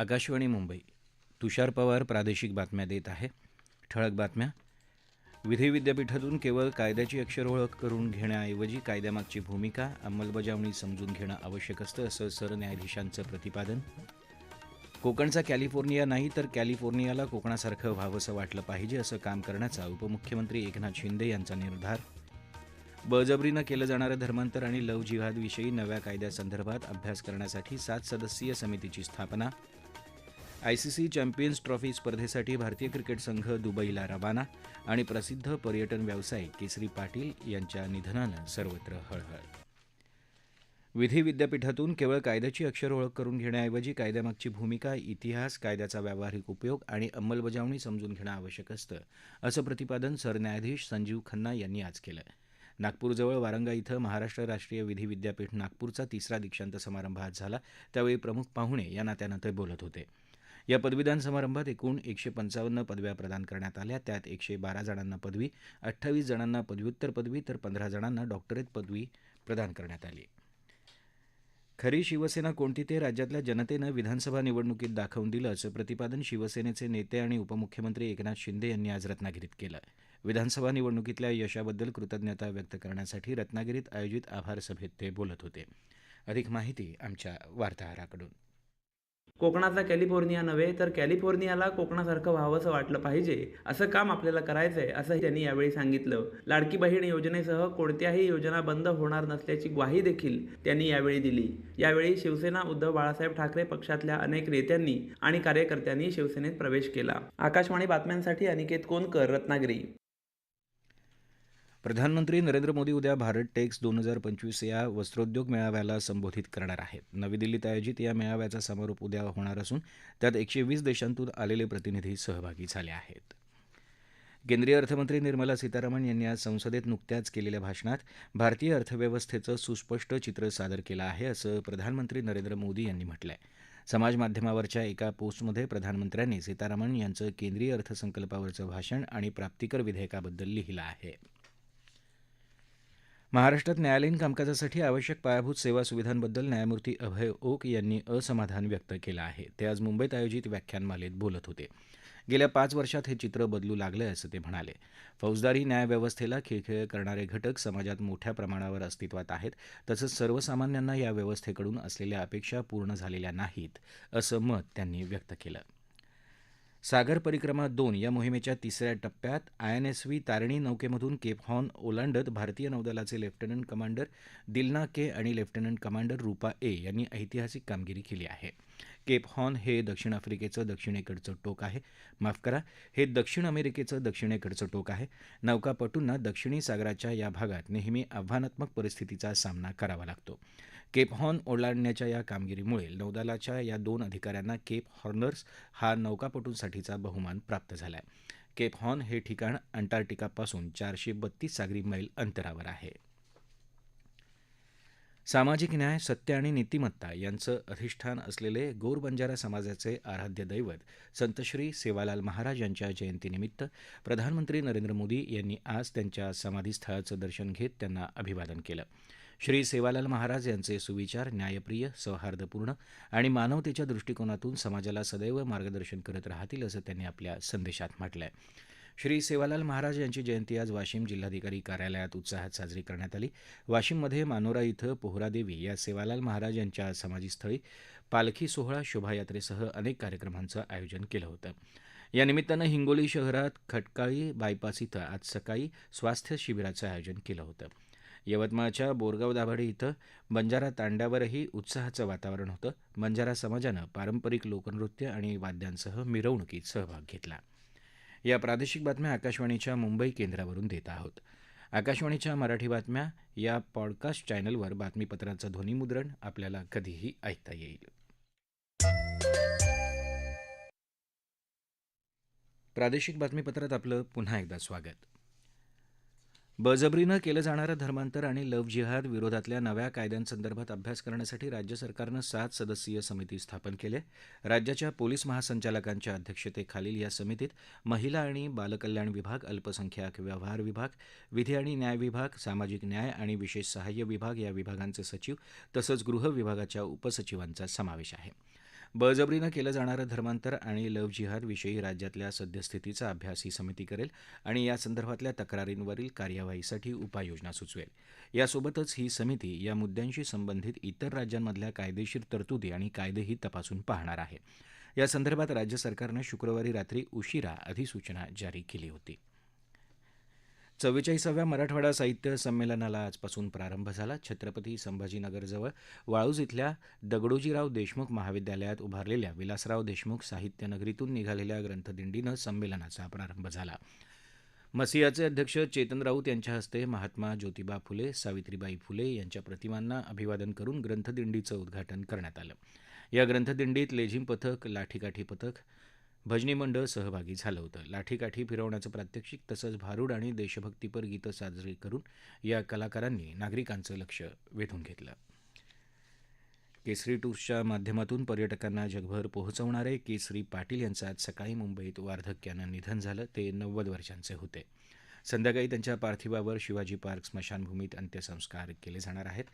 आकाशवाणी मुंबई. तुषार पवार प्रादेशिक बातम्या देत आहे. ठळक बातम्या. विधी विद्यापीठातून केवळ कायद्याची अक्षर ओळख करून घेण्याऐवजी कायद्यामागची भूमिका अंमलबजावणी समजून घेणं आवश्यक असतं असं सरन्यायाधीशांचं प्रतिपादन. कोकणचा कॅलिफोर्निया नाही तर कॅलिफोर्नियाला कोकणासारखं व्हावंसं वाटलं पाहिजे असं काम करण्याचा उपमुख्यमंत्री एकनाथ शिंदे यांचा निर्धार. बळजबरीनं केलं जाणारं धर्मांतर आणि लव जिहादविषयी नव्या कायद्यासंदर्भात अभ्यास करण्यासाठी सात सदस्यीय समितीची स्थापना. आयसीसी चॅम्पियन्स ट्रॉफी स्पर्धेसाठी भारतीय क्रिकेट संघ दुबईला रवाना आणि प्रसिद्ध पर्यटन व्यावसायिक केसरी पाटील यांच्या निधनानं सर्वत्र हळहळ. विधी विद्यापीठातून केवळ कायद्याची अक्षर ओळख करून घेण्याऐवजी कायद्यामागची भूमिका इतिहास कायद्याचा व्यावहारिक उपयोग आणि अंमलबजावणी समजून घेणं आवश्यक असतं असं प्रतिपादन सरन्यायाधीश संजीव खन्ना यांनी आज केलं. नागपूरजवळ वारंगा इथं महाराष्ट्र राष्ट्रीय विधी विद्यापीठ नागपूरचा तिसरा दीक्षांत समारंभ आज झाला. त्यावेळी प्रमुख पाहुणे या नात्यानं ते बोलत होते. या पदवीदान समारंभात एकूण एकशे पंचावन्न पदव्या प्रदान करण्यात आल्या. त्यात एकशे बारा जणांना पदवी अठ्ठावीस जणांना पदव्युत्तर पदवी तर पंधरा जणांना डॉक्टरेट पदवी प्रदान करण्यात आली. खरी शिवसेना कोणती ते राज्यातल्या जनतेनं विधानसभा निवडणुकीत दाखवून दिलं असं प्रतिपादन शिवसेनेचे नेते आणि उपमुख्यमंत्री एकनाथ शिंदे यांनी आज रत्नागिरीत केलं. विधानसभा निवडणुकीतल्या यशाबद्दल कृतज्ञता व्यक्त करण्यासाठी रत्नागिरीत आयोजित आभार सभेत ते बोलत होते. अधिक माहिती आमच्या वार्ताहराकडून. कोकणाचा कॅलिफोर्निया नव्हे तर कॅलिफोर्नियाला कोकणासारखं व्हावंसं वाटलं पाहिजे असं काम आपल्याला करायचंय असं त्यांनी यावेळी सांगितलं. लाडकी बहीण योजनेसह कोणत्याही योजना बंद होणार नसल्याची ग्वाही देखील त्यांनी यावेळी दिली. यावेळी शिवसेना उद्धव बाळासाहेब ठाकरे पक्षातल्या अनेक नेत्यांनी आणि कार्यकर्त्यांनी शिवसेनेत प्रवेश केला. आकाशवाणी बातम्यांसाठी अनिकेत कोनकर रत्नागिरी. प्रधानमंत्री नरेंद्र मोदी उद्या भारत टेक्स दोन हजार पंचवीस या वस्त्रोद्योग मेळाव्याला संबोधित करणार आहेत. नवी दिल्लीत आयोजित या मेळाव्याचा समारोप उद्या होणार असून त्यात एकशे वीस देशांतून आलेले प्रतिनिधी सहभागी झाले आहेत. केंद्रीय अर्थमंत्री निर्मला सीतारामन यांनी आज संसदेत नुकत्याच केलेल्या भाषणात भारतीय अर्थव्यवस्थेचं सुस्पष्ट चित्र सादर केलं आहे असं प्रधानमंत्री नरेंद्र मोदी यांनी म्हटलं आहे समाजमाध्यमावरच्या एका पोस्टमध्ये प्रधानमंत्र्यांनी सीतारामन यांचं केंद्रीय अर्थसंकल्पावरचं भाषण आणि प्राप्तिकर विधेयकाबद्दल लिहिलं आहे. महाराष्ट्रात न्यायालयीन कामकाजासाठी आवश्यक पायाभूत सेवा सुविधांबद्दल न्यायमूर्ती अभय ओक यांनी असमाधान व्यक्त केलं आहे. ते आज मुंबईत आयोजित व्याख्यानमालेत बोलत होते. गेल्या पाच वर्षात हे चित्र बदलू लागलं असं ते म्हणाले. फौजदारी न्यायव्यवस्थेला खिळखिळ करणारे घटक समाजात मोठ्या प्रमाणावर अस्तित्वात आहेत तसंच सर्वसामान्यांना या व्यवस्थेकडून असलेल्या अपेक्षा पूर्ण झालेल्या नाहीत असं मत त्यांनी व्यक्त केलं. सागर परिक्रमा दोन या मोहिमेच्या तिसऱ्या टप्प्यात आयएनएसव्ही तारिणी नौकेमधून केप हॉर्न ओलांडत भारतीय नौदलाचे लेफ्टनंट कमांडर दिलना के आणि लेफ्टनंट कमांडर रुपा ए यांनी ऐतिहासिक कामगिरी केली आहे. केप हॉर्न हे दक्षिण आफ्रिकेचं दक्षिणेकडचं टोक आहे. माफ करा हे दक्षिण अमेरिकेचं दक्षिणेकडचं टोक आहे. नौकापटूंना दक्षिणी सागराच्या या भागात नेहमी आव्हानात्मक परिस्थितीचा सामना करावा लागतो. केप हॉर्न ओलांडण्याच्या या कामगिरीमुळे नौदलाच्या या दोन अधिकाऱ्यांना केप हॉर्नर्स हा नौकापटूंसाठीचा बहुमान प्राप्त झाला आहे केप हॉर्न हे ठिकाण अंटार्क्टिकापासून चारशे बत्तीस सागरी मैल अंतरावर आहे. सामाजिक न्याय सत्य आणि नीतिमत्ता यांचं अधिष्ठान असलेले गोर बंजारा समाजाचे आराध्य दैवत संतश्री सेवालाल महाराज यांच्या जयंतीनिमित्त प्रधानमंत्री नरेंद्र मोदी यांनी आज त्यांच्या समाधीस्थळाचं दर्शन घेत त्यांना अभिवादन केलं. श्री सेवालाल महाराज यांचे सुविचार न्यायप्रिय सौहार्दपूर्ण आणि मानवतेच्या दृष्टिकोनातून समाजाला सदैव मार्गदर्शन करत राहतील असं त्यांनी आपल्या संदेशात म्हटलं आहे श्री सेवालाल महाराज यांची जयंती आज वाशिम जिल्हाधिकारी कार्यालयात उत्साहात साजरी करण्यात आली. वाशिममध्ये मानोरा इथं पोहरादेवी या सेवालाल महाराज यांच्या समाधीस्थळी पालखी सोहळा शोभायात्रेसह अनेक कार्यक्रमांचं आयोजन केलं होतं. या निमित्तानं हिंगोली शहरात खटकाळी बायपास इथं आज सकाळी स्वास्थ्य शिबिराचं आयोजन केलं होतं. यवतमाळच्या बोरगाव दाभाडे इथं बंजारा तांड्यावरही उत्साहाचं वातावरण होतं. बंजारा समाजानं पारंपरिक लोकनृत्य आणि वाद्यांसह मिरवणुकीत सहभाग घेतला. या प्रादेशिक बातम्या आकाशवाणीच्या मुंबई केंद्रावरून देत आहोत. आकाशवाणीच्या मराठी बातम्या या पॉडकास्ट चॅनलवर बातमीपत्राचं ध्वनीमुद्रण आपल्याला कधीही ऐकता येईल. प्रादेशिक बातमीपत्रात आपलं पुन्हा एकदा स्वागत. बळजबरीनं केलं जाणारं धर्मांतर आणि लव्ह जिहाद विरोधातल्या नव्या कायद्यांसंदर्भात अभ्यास करण्यासाठी राज्य सरकारनं सात सदस्यीय समिती स्थापन केली आहे. राज्याच्या पोलीस महासंचालकांच्या अध्यक्षतेखालील या समितीत महिला आणि बालकल्याण विभाग अल्पसंख्याक व्यवहार विभाग विधी आणि न्याय विभाग सामाजिक न्याय आणि विशेष सहाय्य विभाग या विभागांचे सचिव तसंच गृह विभागाच्या उपसचिवांचा समावेश आहे. बळजबरीनं केलं जाणारं धर्मांतर आणि लव्ह जिहाद विषयी राज्यातल्या सद्यस्थितीचा अभ्यास ही समिती करेल आणि या संदर्भातल्या तक्रारींवरील कार्यवाहीसाठी उपाययोजना सुचवेल. यासोबतच ही समिती या मुद्द्यांशी संबंधित इतर राज्यांमधल्या कायदेशीर तरतुदी आणि कायदेही तपासून पाहणार आहे. या संदर्भात राज्य सरकारनं शुक्रवारी रात्री उशिरा अधिसूचना जारी केली होती. चव्वेचाळीसाव्या मराठवाडा साहित्य संमेलनाला आजपासून प्रारंभ झाला. छत्रपती संभाजीनगरजवळ वाळूज इथल्या दगडोजीराव देशमुख महाविद्यालयात उभारलेल्या विलासराव देशमुख साहित्य नगरीतून निघालेल्या ग्रंथदिंडीनं संमेलनाचा प्रारंभ झाला. मसियाचे अध्यक्ष चेतन राऊत यांच्या हस्ते महात्मा ज्योतिबा फुले सावित्रीबाई फुले यांच्या प्रतिमांना अभिवादन करून ग्रंथदिंडीचं उद्घाटन करण्यात आलं. या ग्रंथदिंडीत लेझिम पथक लाठीकाठी पथक भजनी मंडळ सहभागी झालं होतं. लाठीकाठी फिरवण्याचं प्रात्यक्षिक तसंच भारुड आणि देशभक्तीपर गीतं साजरी करून या कलाकारांनी नागरिकांचं लक्ष वेधून घेतलं. केसरी टूर्सच्या माध्यमातून पर्यटकांना जगभर पोहोचवणारे केसरी पाटील यांचं आज सकाळी मुंबईत वार्धक्यानं निधन झालं. ते नव्वद वर्षांचे होते. संध्याकाळी त्यांच्या पार्थिवावर शिवाजी पार्क स्मशानभूमीत अंत्यसंस्कार केले जाणार आहेत.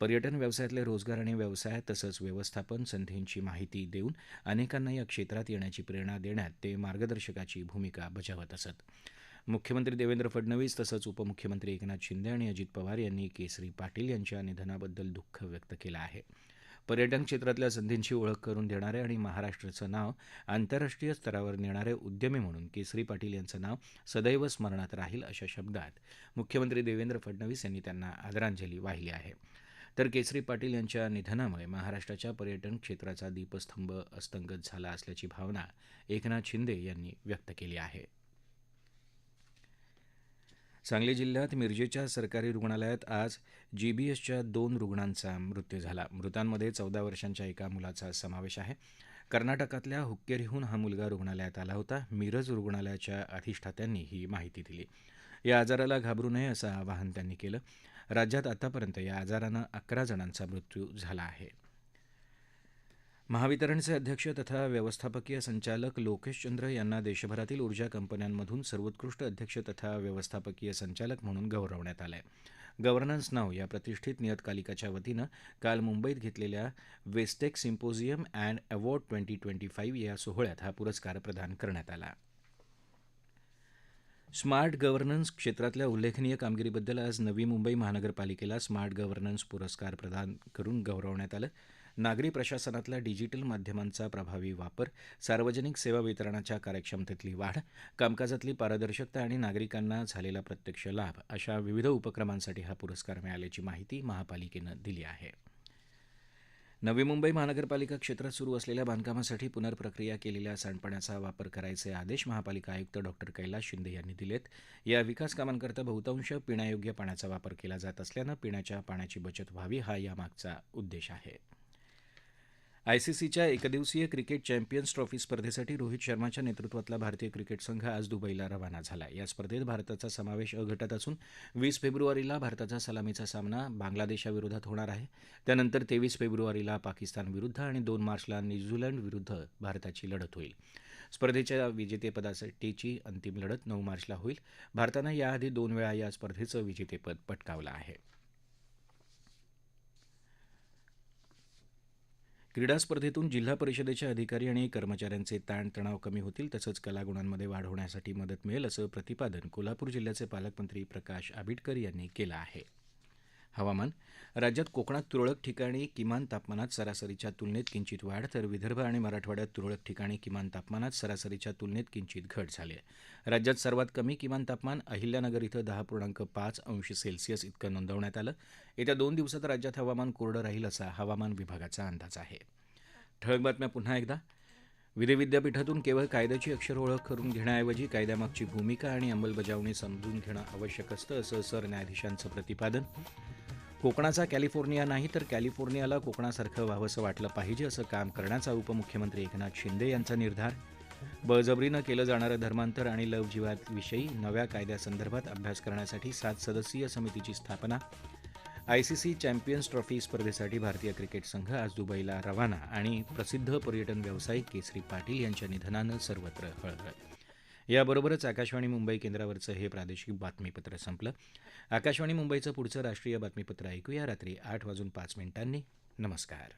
पर्यटन व्यवसायातले रोजगार आणि व्यवसाय तसंच व्यवस्थापन संधींची माहिती देऊन अनेकांना या क्षेत्रात येण्याची प्रेरणा देण्यात ते मार्गदर्शकाची भूमिका बजावत असत. मुख्यमंत्री देवेंद्र फडणवीस तसंच उपमुख्यमंत्री एकनाथ शिंदे आणि अजित पवार यांनी केसरी पाटील यांच्या निधनाबद्दल दुःख व्यक्त केलं आहे. पर्यटन क्षेत्रातल्या संधींची ओळख करून देणारे आणि महाराष्ट्राचं नाव आंतरराष्ट्रीय स्तरावर नेणारे उद्यमी म्हणून केसरी पाटील यांचं नाव सदैव स्मरणात राहील अशा शब्दात मुख्यमंत्री देवेंद्र फडणवीस यांनी त्यांना आदरांजली वाहिली आहे. तर केसरी पाटील यांच्या निधनामुळे महाराष्ट्राच्या पर्यटन क्षेत्राचा दीपस्तंभ अस्तंगत झाला असल्याची भावना एकनाथ शिंदे यांनी व्यक्त केली आहे. सांगली जिल्ह्यात मिरजेच्या सरकारी रुग्णालयात आज जीबीएसच्या दोन रुग्णांचा मृत्यू झाला. मृतांमध्ये चौदा वर्षांच्या एका मुलाचा समावेश आहे. कर्नाटकातल्या हुक्केरीहून हा मुलगा रुग्णालयात आला होता. मिरज रुग्णालयाच्या अधिष्ठात्यांनी ही माहिती दिली. या आजाराला घाबरू नये असं आवाहन त्यांनी केलं. राज्यात आतापर्यंत या आजारानं अकरा जणांचा मृत्यू झाला आहे. महावितरणचे अध्यक्ष तथा व्यवस्थापकीय संचालक लोकेश चंद्र यांना देशभरातील ऊर्जा कंपन्यांमधून सर्वोत्कृष्ट अध्यक्ष तथा व्यवस्थापकीय संचालक म्हणून गौरवण्यात आलं आहे गव्हर्नन्स नाव या प्रतिष्ठित नियतकालिकाच्या वतीनं काल मुंबईत घेतलेल्या Westec symposium and award twenty twenty five या सोहळ्यात हा पुरस्कार प्रदान करण्यात आला. स्मार्ट गव्हर्नन्स क्षेत्रातल्या उल्लेखनीय कामगिरीबद्दल आज नवी मुंबई महानगरपालिकेला स्मार्ट गव्हर्नन्स पुरस्कार प्रदान करून गौरवण्यात आलं. नागरी प्रशासनातला डिजिटल माध्यमांचा प्रभावी वापर सार्वजनिक सेवा वितरणाच्या कार्यक्षमतेतली वाढ कामकाजातली पारदर्शकता आणि नागरिकांना झालेला प्रत्यक्ष लाभ अशा विविध उपक्रमांसाठी हा पुरस्कार मिळाल्याची माहिती महापालिकेनं दिली आहे. नवी मुंबई महानगरपालिका क्षेत्रात सुरू असलेल्या बांधकामासाठी पुनर्प्रक्रिया केलेल्या सांडपाण्याचा वापर करायचे आदेश महापालिका आयुक्त डॉक्टर कैलास शिंदे यांनी दिलेत. या विकास कामांकरता बहुतांश पिण्यायोग्य पाण्याचा वापर केला जात असल्यानं पिण्याच्या पाण्याची बचत व्हावी हा यामागचा उद्देश आहे. आयसीसीच्या एकदिवसीय क्रिकेट चॅम्पियन्स ट्रॉफी स्पर्धेसाठी रोहित शर्माच्या नेतृत्वातला भारतीय क्रिकेट संघ आज दुबईला रवाना झाला. या स्पर्धेत भारताचा समावेश अ गटात असून वीस फेब्रुवारीला भारताचा सलामीचा सामना बांगलादेशाविरोधात होणार आहे. त्यानंतर तेवीस फेब्रुवारीला पाकिस्तानविरुद्ध आणि दोन मार्चला न्यूझीलंड विरुद्ध भारताची लढत होईल. स्पर्धेच्या विजेतेपदासाठीची अंतिम लढत नऊ मार्चला होईल. भारतानं याआधी दोन वेळा या स्पर्धेचं विजेतेपद पटकावलं आहे. क्रीडा स्पर्धेतून जिल्हा परिषदेच्या अधिकारी आणि कर्मचाऱ्यांचे ताणतणाव कमी होतील तसंच कलागुणांमध्ये वाढ होण्यासाठी मदत मिळेल असं प्रतिपादन कोल्हापूर जिल्ह्याचे पालकमंत्री प्रकाश आबिटकर यांनी केलं आहे. हवामान. राज्यात कोकणात तुरळक ठिकाणी किमान तापमानात सरासरीच्या तुलनेत किंचित वाढ तर विदर्भ आणि मराठवाड्यात तुरळक ठिकाणी किमान तापमानात सरासरीच्या तुलनेत किंचित घट झाली आहे. राज्यात सर्वात कमी किमान तापमान अहिल्यानगर इथं दहा पूर्णांक पाच अंश सेल्सिअस इतकं नोंदवण्यात आलं. येत्या दोन दिवसात राज्यात हवामान कोरडं राहील असा हवामान विभागाचा अंदाज आहे. ठळक बातम्या पुन्हा एकदा. विधी विद्यापीठातून केवळ कायद्याची अक्षर ओळख करून घेण्याऐवजी कायद्यामागची भूमिका आणि अंमलबजावणी समजून घेणं आवश्यक असतं असं सरन्यायाधीशांचं प्रतिपादन. कोकणाचा कॅलिफोर्निया नाही तर कॅलिफोर्नियाला कोकणासारखं व्हावंसं वाटलं पाहिजे असं काम करण्याचा उपमुख्यमंत्री एकनाथ शिंदे यांचा निर्धार. बळजबरीनं केलं जाणारं धर्मांतर आणि लव नव्या कायद्यासंदर्भात अभ्यास करण्यासाठी सात सदस्यीय समितीची स्थापना. आयसीसी चॅम्पियन्स ट्रॉफी स्पर्धेसाठी भारतीय क्रिकेट संघ आज दुबईला रवाना आणि प्रसिद्ध पर्यटन व्यावसायिक केसरी पाटील यांच्या निधनानं सर्वत्र हळहळ. याबरोबरच आकाशवाणी मुंबई केंद्रावरचं हे प्रादेशिक बातमीपत्र संपलं. आकाशवाणी मुंबईचं पुढचं राष्ट्रीय बातमीपत्र ऐकूया. रात्री आठ वाजून पाच मिनिटांनी. नमस्कार.